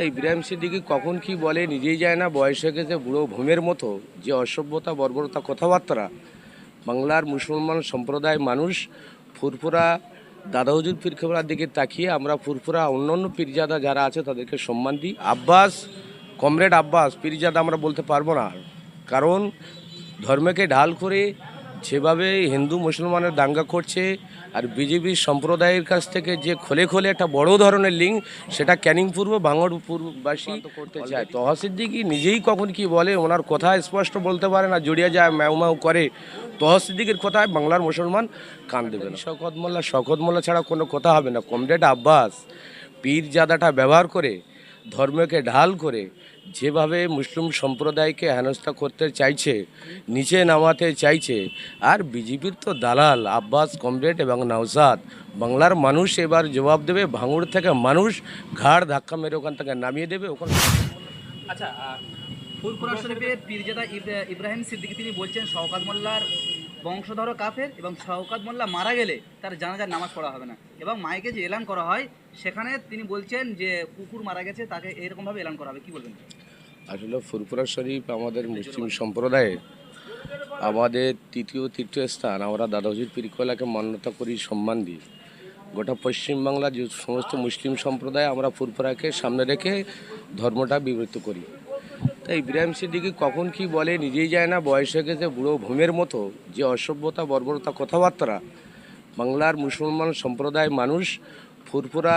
তাই ইব্রাহিম সিদ্দিকি কখন কি বলে নিজেই যায় না, বয়স হয়ে গেছে, বুড়ো ভূমের মতো। যে অসভ্যতা, বর্বরতা, কথাবার্তা। বাংলার মুসলমান সম্প্রদায় মানুষ ফুরফুরা দাদা হুজুর পীরখেবরার দিকে তাকিয়ে আমরা ফুরফুরা অন্যান্য পীরজাদা যারা আছে তাদেরকে সম্মান দিই। আব্বাস, কমরেড আব্বাস, পীরজাদা আমরা বলতে পারব না। কারণ ধর্মকে ঢাল করে যেভাবে হিন্দু মুসলমানের দাঙ্গা করছে আর বিজেপি সম্প্রদায়ের কাছ থেকে যে খোলে খোলে একটা বড় ধরনের লিঙ্ক সেটা ক্যানিং পূর্ব ভাঙড় পূর্ববাসী করতে চায়। তহসিদ্দিকি নিজেই কখন কি বলে ওনার কথা স্পষ্ট বলতে পারে না জড়িয়ে যায় ম্যাউ ম্যাউ করে। তহসিদ্দিকের কথায় বাংলার মুসলমান কান দেবে না। শকত মোল্লা। শকত মোল্লা ছাড়া কোনো কথা হবে না। কমরেড আব্বাস পীর জাদাটা ব্যবহার করে ধর্মকে ঢাল করে যেভাবে মুসলিম সম্প্রদায়কে হেনস্থা করতে চাইছে, নিচে নামাতে চাইছে, আর বিজেপির তো দালাল আব্বাস, কমরেড এবং নওসাদ বাংলার মানুষ এবার জবাব দেবে ভাঙুর থেকে মানুষ ঘাড় ধাক্কা মেরে ওখান থেকে নামিয়ে দেবে, ওখানে আচ্ছা ফুরফুরা শরীফের পীরজাদা ইব্রাহিম সিদ্দিকী তিনি বলছেন শওকাত মোল্লার বংশধর কাফের এবং শওকাত মোল্লা মারা গেলে তার জানাজার নামাজ পড়া হবে না। এবং মাইকে যে এলান করা হয়, সেখানে তিনি বলছেন যে কুকুর মারা গেছে, তাকে এরকমভাবে এলান করা হবে। কি বলবেন? আসলে ফুরফুরা শরীফ আমাদের মুসলিম সম্প্রদায়ে আমাদের তৃতীয় তীর্থস্থান, আমরা দাদাজির পিরিকলাকে মান্যতা করি, সম্মান দিই। গোটা পশ্চিমবাংলার যে সমস্ত মুসলিম সম্প্রদায়, আমরা ফুরফুরাকে সামনে রেখে ধর্মটা বিবৃত করি। তাই ইব্রাহিম সিদ্দিকি কখন কি বলে নিজেই যায় না, বয়স হয়ে গেছে, বুড়ো ভূমের মতো, যে অসভ্যতা, বর্বরতা, কথাবার্তা। বাংলার মুসলমান সম্প্রদায় মানুষ ফুরফুরা,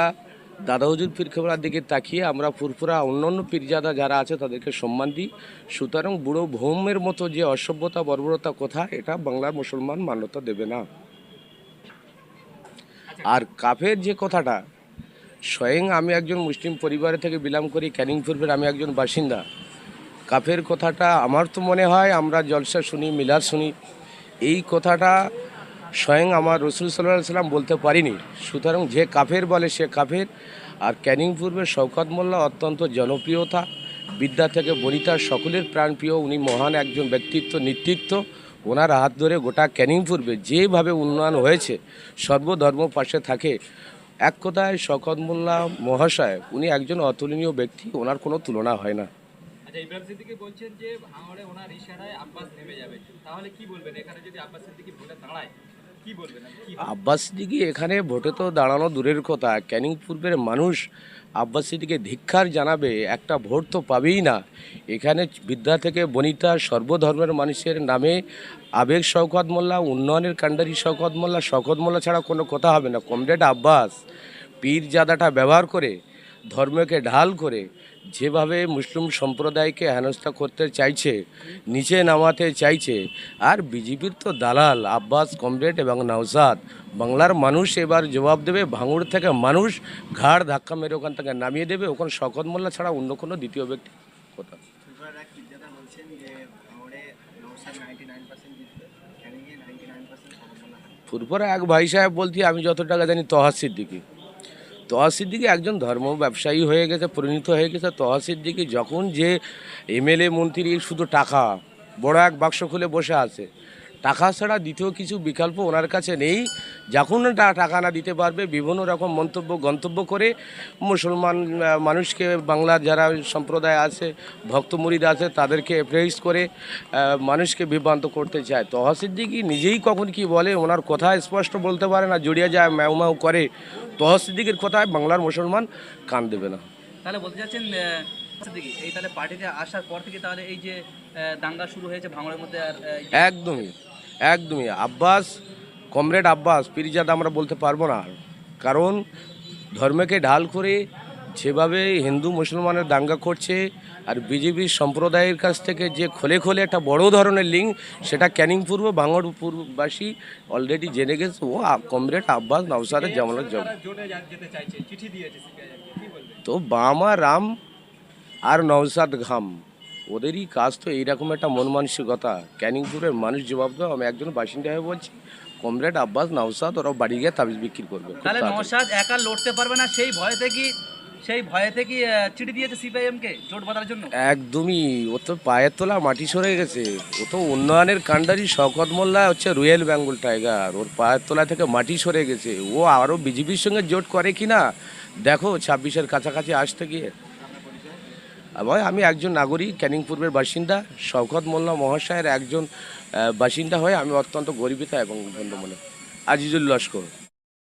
দাদা হুজুর পীরখেবরার দিকে তাকিয়ে আমরা ফুরফুরা অন্যান্য পীরজাদা যারা আছে তাদেরকে সম্মান দিই। সুতরাং বুড়ো ভৌমের মতো যে অসভ্যতা, বর্বরতা কথা, এটা বাংলার মুসলমান মান্যতা দেবে না। আর কাফের যে কথাটা, স্বয়ং আমি একজন মুসলিম পরিবার থেকে বিলং করি, ক্যানিং পূর্বের আমি একজন বাসিন্দা। কাফের কথাটা আমার তো মনে হয়, আমরা জলসা শুনি, মিলাদ শুনি, এই কথাটা স্বয়ং আমার রসুল সাল্লাহ সাল্লাম বলতে পারিনি। সুতরাং যে কাফের বলে সে কাফের, আর ক্যানিং পূর্বের শওকত মোল্লা অত্যন্ত জনপ্রিয়তা, বিদ্যা থেকে বনিতা সকলের প্রাণপ্রিয়, উনি মহান একজন ব্যক্তিত্ব, নেতৃত্ব, ওনার হাত ধরে গোটা ক্যানিং পূর্বে যেভাবে উন্নয়ন হয়েছে, সর্বধর্ম পাশে থাকে। এক কথায় শওকত মোল্লা মহাশয়, উনি একজন অতুলনীয় ব্যক্তি, ওনার কোনো তুলনা হয় না। আচ্ছা ইব্রাহিম সিদ্দিকী বলছেন যে ওনার ইশারায় আব্বাস নেমে যাবে। তাহলে কি বলবেন? এখানে যদি আব্বাস সিদ্দিকী ভোটে দাঁড়ায় আব্বাস সিদ্দিকি এখানে ভোটে তো দাঁড়ানো দূরের কথা। ক্যানিং পূর্বের মানুষ আব্বাস সিদ্দিকে ধিক্ষার জানাবে, একটা ভোট তো পাবেই না। এখানে বিদ্যা থেকে বনিতা সর্বধর্মের মানুষের নামে আবেগ শওকত মোল্লা, উন্নয়নের কাণ্ডারি শওকত মোল্লা শওকত মোল্লা ছাড়া কোনো কথা হবে না। কমরেড আব্বাস পীর জাদাটা ব্যবহার করে ধর্মকে ঢাল করে যেভাবে মুসলিম সম্প্রদায়কে হেনস্থা করতে চাইছে নিচে নামাতে চাইছে আর বিজেপির তো দালাল আব্বাস কমরেড এবং নওসাদ বাংলার মানুষ এবার জবাব দেবে ভাঙড় থেকে মানুষ ঘাড় ধাক্কা মেরে ওখান থেকে নামিয়ে দেবে ওখানে শকত মোল্লা ছাড়া অন্য কোনো দ্বিতীয় ব্যক্তি কথা এক ফুরপুরা এক ভাই সাহেব বলতে আমি যত টাকা জানি তহাজ সিদ্দিকি তহাজ সিদ্দিকি একজন ধর্ম ব্যবসায়ী হয়ে গেছে, পরিণত হয়ে গেছে। সিদ্দিকি যখন যে এমএলএ মন্ত্রী শুধু টাকা, বড় এক বাক্স খুলে বসে আছে, টাকা ছাড়া দ্বিতীয় কিছু বিকল্প ওনার কাছে নেই। যখন টাকা না দিতে পারবে বিভিন্ন রকম মন্তব্য গন্তব্য করে মুসলমান মানুষকে বাংলার যারা সম্প্রদায় আছে ভক্ত মুরিদ আছে তাদেরকে প্রেস করে মানুষকে বিভ্রান্ত করতে চায়। তহসিদ্দিকি নিজেই কখন কি বলে ওনার কথা স্পষ্ট বলতে পারে না জড়িয়ে যায় ম্যাউ ম্যাউ করে। তহসিদ্দিকির কথায় বাংলার মুসলমান কান দেবে না। তাহলে বলতে চাচ্ছেন এই তাহলে পার্টিতে আসার পর থেকে তাহলে এই যে দাঙ্গা শুরু হয়েছে ভাঙড়ের মধ্যে আর একদমই একদমই। আব্বাস কমরেড আব্বাস, পিরিজাদ আমরা বলতে পারব না। কারণ ধর্মকে ঢাল করে যেভাবে হিন্দু মুসলমানের দাঙ্গা করছে আর বিজেপি সম্প্রদায়ের কাছ থেকে যে খোলে খোলে একটা বড় ধরনের লিঙ্ক সেটা ক্যানিং পূর্ব ভাঙড় পূর্ববাসী অলরেডি জেনে গেছে, ও কমরেড আব্বাস নওসাদের জামানত জব। তো বামা রাম আর নওসাদ ঘাম, ওদেরই কাজ তো এইরকম একটা মন মানসিকতা ক্যানিংপুরের মানুষ জবাব দাও, আমি একজন বাসিন্দা হয়ে বলছি। কমরেড আব্বাস নওসাদ ওরা বাড়ি গিয়ে তাবিজ বিক্রি করবে। তাহলে। নওশাদ একা লড়তে পারবে না সেই ভয়তে কি সেই ভয়েতে কি চিঠি দিয়েছে সিপিআইএম কে জোট বাঁধার জন্য? একদমই ও তো পায়ের তোলা মাটি সরে গেছে। ও তো উন্নয়নের কাণ্ডারি শওকত মোল্লা হচ্ছে রয়্যাল বেঙ্গল টাইগার। ওর পায়ের তোলা থেকে মাটি সরে গেছে। ও আরও বিজেপির সঙ্গে জোট করে কি না দেখো ছাব্বিশের কাছাকাছি আসতে গিয়ে। এবং আমি একজন নাগরিক ক্যানিং পূর্বের বাসিন্দা, শওকত মোল্লা মহাশয়ের একজন বাসিন্দা হয়ে আমি অত্যন্ত গর্বিত এবং ধন্য মনে আজিজুল লস্কর।